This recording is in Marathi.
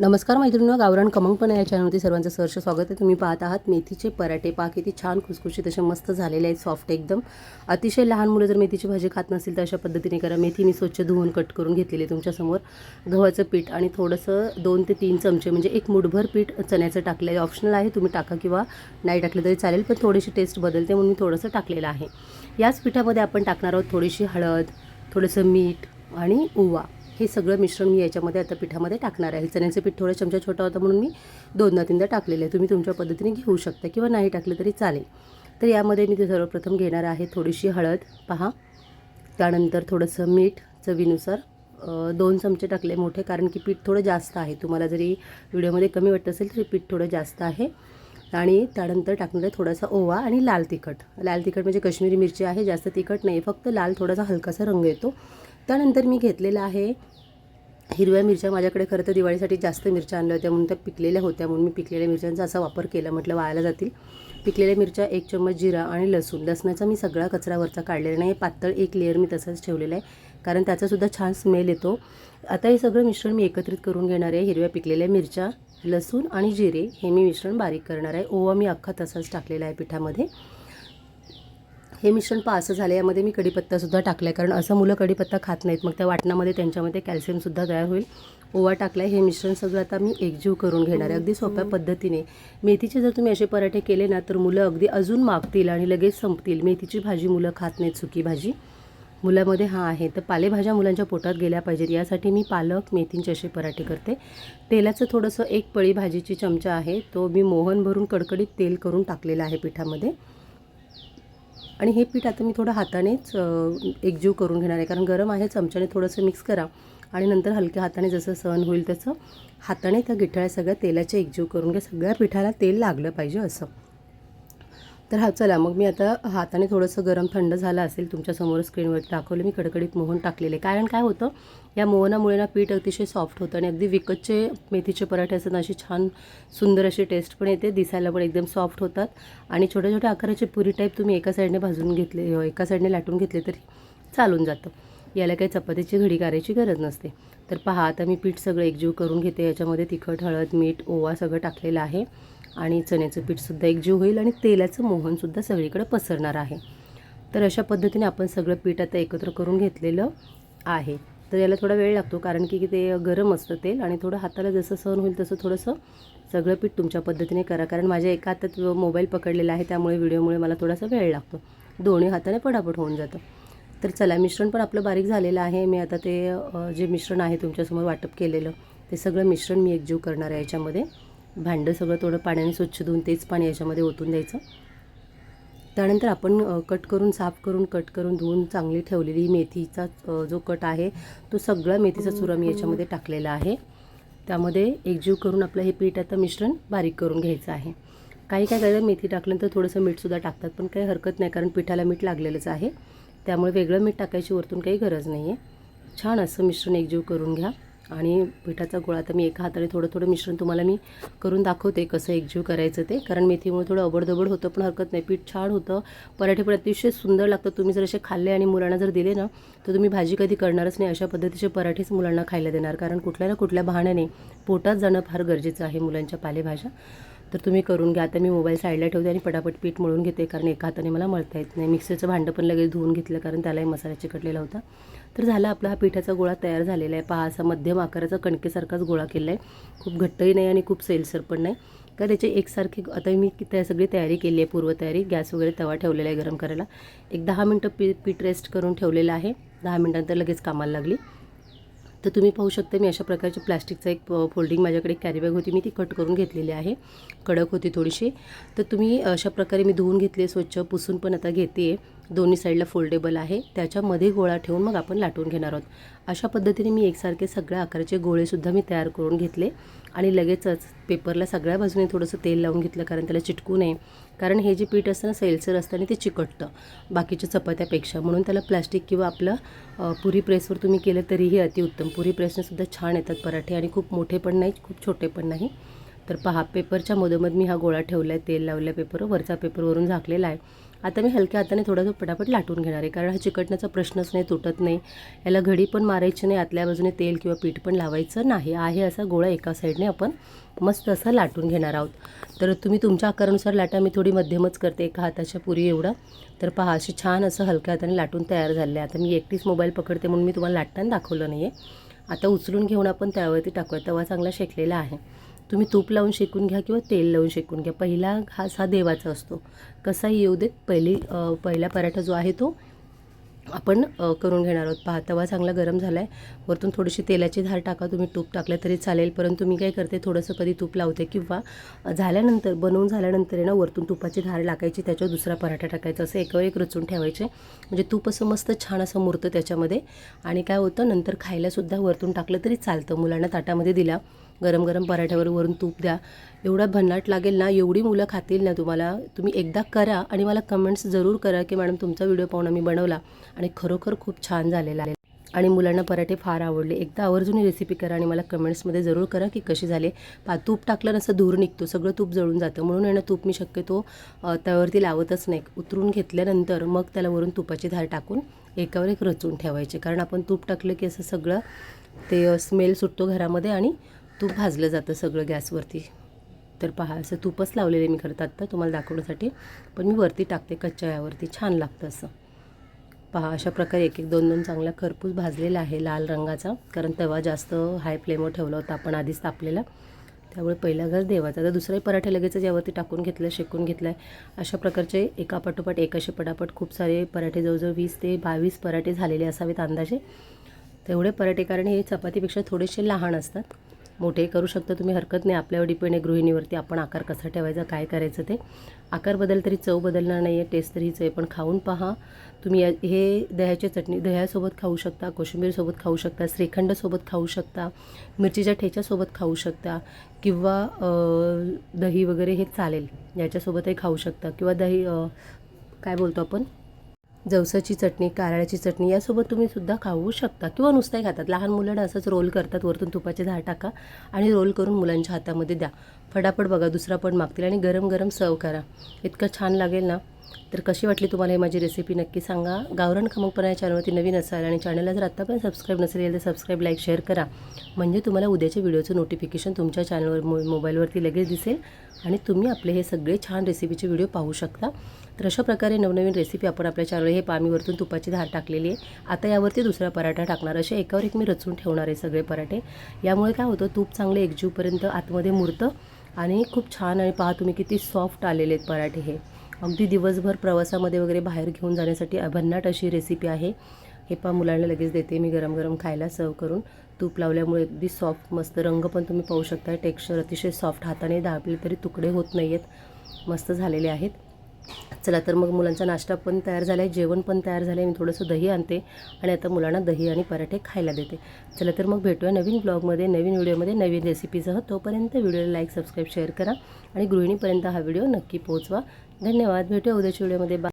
नमस्कार मैत्रिणी गावरान खमंगपणा या चॅनलवरती सर्वांचं सहर्ष स्वागत आहे. तुम्ही पाहत आहात मेथीचे पराठे. पाक किती छान खुसखुशीत असे मस्त झालेले आहेत सॉफ्ट एकदम. अतिशय लहान मुलं जर मेथीची भाजी खात नसतील तर अशा पद्धतीने करा. मेथी मी स्वच्छ धुवून कट करून घेतलेली आहे तुमच्यासमोर. गव्हाचं पीठ आणि थोडंसं दोन ते तीन चमचे म्हणजे एक मुठभर पीठ चण्याचं टाकलं आहे. ऑप्शनल आहे तुम्ही टाका किंवा नाही टाकलं तरी चालेल पण थोडीशी टेस्ट बदलते म्हणून मी थोडंसं टाकलेलं आहे. याच पिठामध्ये आपण टाकणार आहोत थोडीशी हळद थोडंसं मीठ आणि ओवा. हे सगळं मिश्रण मी याच्यामध्ये आता पिठामध्ये टाकणार आहे. चण्याचं पीठ थोडं चमचा छोटा होता म्हणून मी दोनदा तीनदा टाकलेलं आहे. तुम्ही तुमच्या पद्धतीने घेऊ शकता किंवा नाही टाकलं तरी चालेल. तर यामध्ये मी ते सर्वप्रथम घेणार आहे थोडीशी हळद. पहा. त्यानंतर थोडंसं मीठ चवीनुसार. दोन चमचे टाकले मोठे कारण की पीठ थोडं जास्त आहे. तुम्हाला जरी व्हिडिओमध्ये कमी वाटत असेल तरी पीठ थोडं जास्त आहे. आणि त्यानंतर टाकणार आहे थोडासा ओवा आणि लाल तिखट. लाल तिखट म्हणजे काश्मीरी मिरची आहे. जास्त तिखट नाही. फक्त लाल थोडासा हलकासा रंग येतो. त्यानंतर मी घेतलेला आहे हिरव्या मिरच्या माझ्याकडे खरं तर दिवाळीसाठी जास्त मिरच्या आणल्या होत्या म्हणून त्या पिकलेल्या होत्या म्हणून मी पिकलेल्या मिरच्यांचा असा वापर केला म्हटलं वायाला जातील. पिकलेल्या मिरच्या एक चम्मच जिरा आणि लसूण. लसणाचा मी सगळा कचरा वरचा काढलेला नाही पातळ एक लेअर मी तसंच ठेवलेलं आहे कारण त्याचासुद्धा छान स्मेल येतो. आता हे सगळं मिश्रण मी एकत्रित करून घेणार आहे हिरव्या पिकलेल्या मिरच्या लसूण आणि जिरे हे मी मिश्रण बारीक करणार आहे. ओवा मी अख्खा तसाच टाकलेला आहे पिठामध्ये. हे मिश्रण पा असं झालं यामध्ये मी कढीपत्तासुद्धा टाकला आहे कारण असं मुलं कढीपत्ता खात नाहीत मग त्या वाटणामध्ये त्यांच्यामध्ये कॅल्शियमसुद्धा तयार होईल. ओवा टाकला आहे हे मिश्रण सगळं आता मी एकजीव करून घेणार आहे. अगदी सोप्या पद्धतीने. मेथीचे जर तुम्ही असे पराठे केले ना तर मुलं अगदी अजून मागतील आणि लगेच संपतील. मेथीची भाजी मुलं खात नाहीत सुकी भाजी. मुलामध्ये हा आहे. तर पालेभाज्या मुलांच्या पोटात गेल्या पाहिजेत. यासाठी मी पालक मेथींचे असे पराठे करते. तेलाचं थोडंसं एक पळी भाजीची चमचा आहे. तो मी मोहन भरून कडकडीत तेल करून टाकलेला आहे पिठामध्ये. आणि हे पीठ आता मी थोडं हातानेच एकजीव करून घेणार आहे. कारण गरम आहे चमच्याने थोडंसं मिक्स करा आणि नंतर हलक्या हाताने जसं सहन होईल तसं हाताने त्या गिठळ्या सगळ्या तेलाच्या एकजीव करून घ्या. सगळ्या पिठाला तेल लागलं पाहिजे असं. तर हा चला मग मी आता हाताने थोडंसं गरम थंड झालं असेल तुमच्यासमोर स्क्रीनवर दाखवलं मी कडकडीत मोहन टाकलेले. कारण काय होतं या मोहनामुळे ना पीठ अतिशय सॉफ्ट होतं आणि अगदी विकतचे मेथीचे पराठे असतात अशी छान सुंदर अशी टेस्ट पण येते दिसायला पण एकदम सॉफ्ट होतात. आणि छोट्या छोट्या आकाराचे पुरी टाईप तुम्ही एका साईडने भाजून घेतले एका साईडने लाटून घेतले तरी चालून जातं. याला काही चपातीची घडी करायची गरज नसते. तर पहा आता मी पीठ सगळं एकजीव करून घेते याच्यामध्ये तिखट हळद मीठ ओवा सगळं टाकलेलं आहे. आणि चण्याचं पीठसुद्धा एकजीव होईल आणि तेलाचं मोहनसुद्धा सगळीकडे पसरणार आहे. तर अशा पद्धतीने आपण सगळं पीठ आता एकत्र करून घेतलेलं आहे. तर याला थोडा वेळ लागतो कारण की ते गरम असतं तेल आणि थोडं हाताला जसं सहन होईल तसं थोडंसं सगळं पीठ तुमच्या पद्धतीने करा. कारण माझ्या एका हातात मोबाईल पकडलेला आहे त्यामुळे व्हिडिओमुळे मला थोडासा वेळ लागतो. दोन्ही हाताने पटापट होऊन जातं. तर चला मिश्रण पण आपलं बारीक झालेलं आहे. मी आता ते जे मिश्रण आहे तुमच्यासमोर वाटप केलेलं ते सगळं मिश्रण मी एकजीव करणार आहे याच्यामध्ये. भांडं सगळं थोडं पाण्याने स्वच्छ धुवून तेच पाणी याच्यामध्ये ओतून द्यायचं. त्यानंतर आपण कट करून साफ करून कट करून धुवून चांगली ठेवलेली मेथीचा जो कट आहे तो सगळा मेथीचा चुरा मी याच्यामध्ये टाकलेला आहे. त्यामध्ये एकजीव करून आपलं हे पीठ आता मिश्रण बारीक करून घ्यायचं आहे. काही काय करायचं मेथी टाकल्यानंतर थोडंसं मीठसुद्धा टाकतात पण काही हरकत नाही कारण पिठाला मीठ लागलेलंच आहे. त्यामुळे वेगळं मीठ टाकायची वरतून काही गरज नाही आहे छान असं मिश्रण एकजीव करून घ्या. आणि पिठाचा गोळा तर मी एका हाताने थोडं थोडं मिश्रण तुम्हाला मी करून दाखवते कसं एकजीव करायचं ते. कारण मेथीमुळे थोडं अबडधबड होतं पण हरकत नाही. पीठ छान होतं. पराठे पण अतिशय सुंदर लागतं तुम्ही जर असे खाल्ले आणि मुलांना जर दिले ना तर तुम्ही भाजी कधी करणारच नाही. अशा पद्धतीचे पराठेच मुलांना खायला देणार. कारण कुठल्या ना कुठल्या बहाण्याने पोटात जाणं फार गरजेचं आहे मुलांच्या पालेभाज्या. तर तुम्ही करून घ्या. आता मी मोबाईल साईडला ठेवते आणि पटापट पीठ मळून घेते कारण एका हाताने मला मळता येत नाही. मिक्सरचं भांडं पण लगेच धुवून घेतलं कारण त्यालाही मसाला चिकटलेला होता. तर झाला आपला हा पिठाचा गोळा तयार झालेला आहे. पहा असा मध्यम आकाराचा कणकेसारखाच गोळा केला आहे. खूप घट्टही नाही आणि खूप सैलसर पण नाही. का त्याची एकसारखी आता मी त्या सगळी तयारी केली आहे पूर्वतयारी. गॅस वगैरे तवा ठेवलेला आहे गरम करायला. एक दहा मिनटं पी पीठ रेस्ट करून ठेवलेलं आहे. दहा मिनटानंतर लगेच कामाला लागली. तर तुम्ही पाहू शकता मी अशा प्रकारची प्लास्टिकचा एक फोल्डिंग माझ्याकडे कॅरीबॅग होती मी ती कट करून घेतलेली आहे. कडक होती थोडीशी. तर तुम्ही अशा प्रकारे मी धुवून घेतली स्वच्छ पुसून पण आता घेते. दोन्ही साईडला फोल्डेबल आहे. त्याच्यामध्ये गोळा ठेवून मग आपण लाटून घेणार आहोत. अशा पद्धतीने मी एकसारखे सगळ्या आकाराचे गोळेसुद्धा मी तयार करून घेतले. आणि लगेचच पेपरला सगळ्या बाजूने थोडंसं तेल लावून घेतलं कारण त्याला चिटकू नये. कारण हे जे पीठ असतं ना सैलसर असतं आणि ते चिकटतं. बाकीच्या चपात्यापेक्षा. म्हणून त्याला प्लास्टिक किंवा आपलं पुरी प्रेसवर तुम्ही केलं तरीही अतिउत्तम. पुरी प्रेसने सुद्धा छान येतात पराठे आणि खूप मोठे पण नाही खूप छोटे पण नाही. तर पहा पेपरच्या मधोमध मी हा गोळा ठेवला आहे तेल लावल्या पेपरवर वरचा पेपरवरून झाकलेला आहे. आता मी हलक्या हाताने थोडंसं पटापट लाटून घेणार आहे कारण हा चिकटण्याचा प्रश्नच नाही तुटत नाही. याला घडी पण मारायची नाही आतल्या बाजूने तेल किंवा पीठ पण लावायचं नाही. आहे असा गोळा एका साईडने आपण मस्त असा लाटून घेणार आहोत. तर तुम्ही तुमच्या आकारानुसार लाटा मी थोडी मध्यमच करते एका हाताच्या पुरी एवढा. तर पहा अशी छान असं हलक्या हाताने लाटून तयार झाले आता मी एकटीच मोबाईल पकडते म्हणून मी तुम्हाला लाटताना दाखवलं नाही आहे आता उचलून घेऊन आपण त्यावरती टाकूया तवा चांगला शेकलेला आहे. तुम्ही तूप लावून शेकून घ्या किंवा तेल लावून शेकून घ्या. पहिला घास हा देवाचा असतो. कसाही येऊ देत पहिली पहिला पराठा जो आहे तो आपण करून घेणार आहोत. पहा तवा चांगला गरम झाला आहे वरतून थोडीशी तेलाची धार टाका. तुम्ही तूप टाकलं तरी चालेल. परंतु मी काय करते थोडंसं कधी तूप लावते किंवा झाल्यानंतर बनवून झाल्यानंतर आहे ना वरतून तुपाची धार टाकायची त्याच्यावर दुसरा पराठा टाकायचा. असं एकावर एक रचून ठेवायचे. म्हणजे तूप असं मस्त छान असं मुरतं त्याच्यामध्ये. आणि काय होतं नंतर खायलासुद्धा वरतून टाकलं तरी चालतं. मुलांना ताटामध्ये दिला. गरम गरम पराठ्यावर वरून तूप द्या. एवढा भन्नाट लागेल ना एवढी मुलं खातील ना तुम्हाला. तुम्ही एकदा करा आणि मला कमेंट्स जरूर करा की मॅडम तुमचा व्हिडिओ पाहून मी बनवला. आणि खरोखर खूप छान झालेला आहे. आणि मुलांना पराठे फार आवडले. एकदा आवर्जून ही रेसिपी करा आणि मला कमेंट्समध्ये जरूर करा की कशी झाले. पा तूप टाकलं नसं धूर निघतो. सगळं तूप जळून जातं. म्हणून आहे ना तूप मी शक्यतो त्यावरती लावतच नाही. उतरून घेतल्यानंतर मग त्याला वरून तुपाची धार टाकून एकावर एक रचून ठेवायचे. कारण आपण तूप टाकलं की असं सगळं ते स्मेल सुटतो घरामध्ये आणि तूप भाजलं जातं सगळं गॅसवरती. तर पहा असं तूपच लावलेले मी करत आत्ता तुम्हाला दाखवण्यासाठी. पण मी वरती टाकते कच्च्या यावरती छान लागतं असं. पहा अशा प्रकारे एक एक दोन दोन चांगला खरपूस भाजलेला आहे लाल रंगाचा. कारण तवा जास्त हाय फ्लेमवर ठेवला होता आपण आधीच तापलेला. त्यामुळे पहिला घास देवाचा. आता दुसराही पराठे लगेचच यावरती टाकून घेतलं शेकून घेतलं आहे अशा प्रकारचे एका पटोपट एक असे पटापट खूप सारे पराठे जवळजवळ वीस ते बावीस पराठे झालेले असावेत अंदाजे. तेवढे पराठे कारण हे चपातीपेक्षा थोडेसे लहान असतात. मोठे करू शकता तुम्ही हरकत नाही. आपल्यावर डिपेंड आहे गृहिणीवरती आपण आकार कसा ठेवायचा काय करायचं ते. आकार बदल तरी चव बदलणार नाही आहे टेस्ट तरी आहे. पण खाऊन पहा तुम्ही या- हे दह्याची चटणी दह्यासोबत खाऊ शकता कोशिंबीरसोबत खाऊ शकता श्रीखंडसोबत खाऊ शकता मिरचीच्या ठेच्यासोबत खाऊ शकता किंवा दही वगैरे हे चालेल. याच्यासोबतही खाऊ शकता. किंवा दही काय बोलतो आपण? जवसाची चटणी कारळ्याची चटणी यासोबत तुम्ही सुद्धा खाऊ शकता किंवा नुसतंही खातात. लहान मुलं असंच रोल करतात. वरतून तुपाचे झाड टाका आणि रोल करून मुलांच्या हातामध्ये द्या. फटाफट बघा दुसरा पण मागतील आणि गरम गरम सर्व करा. इतकं छान लागेल ना? तर कशी वाटली तुम्हाला ही माझी रेसिपी नक्की सांगा. गावरण खमकपणा या चॅनलवरती नवीन असाल आणि चॅनलला जर आत्ता पण सबस्क्राईब नसेल तर सबस्क्राईब लाईक शेअर करा. म्हणजे तुम्हाला उद्याच्या व्हिडिओचं नोटिफिकेशन तुमच्या चॅनलवर मो मोबाईलवरती लगेच दिसेल आणि तुम्ही आपले हे सगळे छान रेसिपीचे व्हिडिओ पाहू शकता. तर अशा प्रकारे नवनवीन रेसिपी आपण आपल्या चॅनल हे पामीवरतून तुपाची धार टाकलेली आहे. आता यावरती दुसरा पराठा टाकणार. असे एकावर एक मी रचून ठेवणार आहे सगळे पराठे. यामुळे काय होतं तूप चांगले एकजीवपर्यंत आतमध्ये मुरतं आणि खूप छान आणि पहा तुम्ही किती सॉफ्ट आलेले आहेत पराठे हे. अगदी दिवसभर प्रवासामध्ये वगैरे बाहेर घेऊन जाण्यासाठी भन्नाट अशी रेसिपी आहे. हे पहा मुलांना लगेच देते मी गरम गरम खायला सर्व करून. तूप लावल्यामुळे अगदी सॉफ्ट मस्त रंग पण तुम्ही पाहू शकता. टेक्स्चर अतिशय सॉफ्ट हाताने दाबले तरी तुकडे होत नाही आहेत मस्त झालेले आहेत. चला तर मग मुलांचा नाश्ता पण तयार झाला आहे जेवण पण तयार झालं आहे मी थोडंसं दही आणते आणि आता मुलांना दही आणि पराठे खायला देते. चला तर मग भेटूया नवीन ब्लॉगमध्ये नवीन व्हिडिओमध्ये नवीन रेसिपीसह तोपर्यंत व्हिडिओला लाईक सबस्क्राईब शेअर करा आणि गृहिणीपर्यंत हा व्हिडिओ नक्की पोहोचवा. धन्यवाद. भेटूया उद्याच्या व्हिडिओमध्ये बा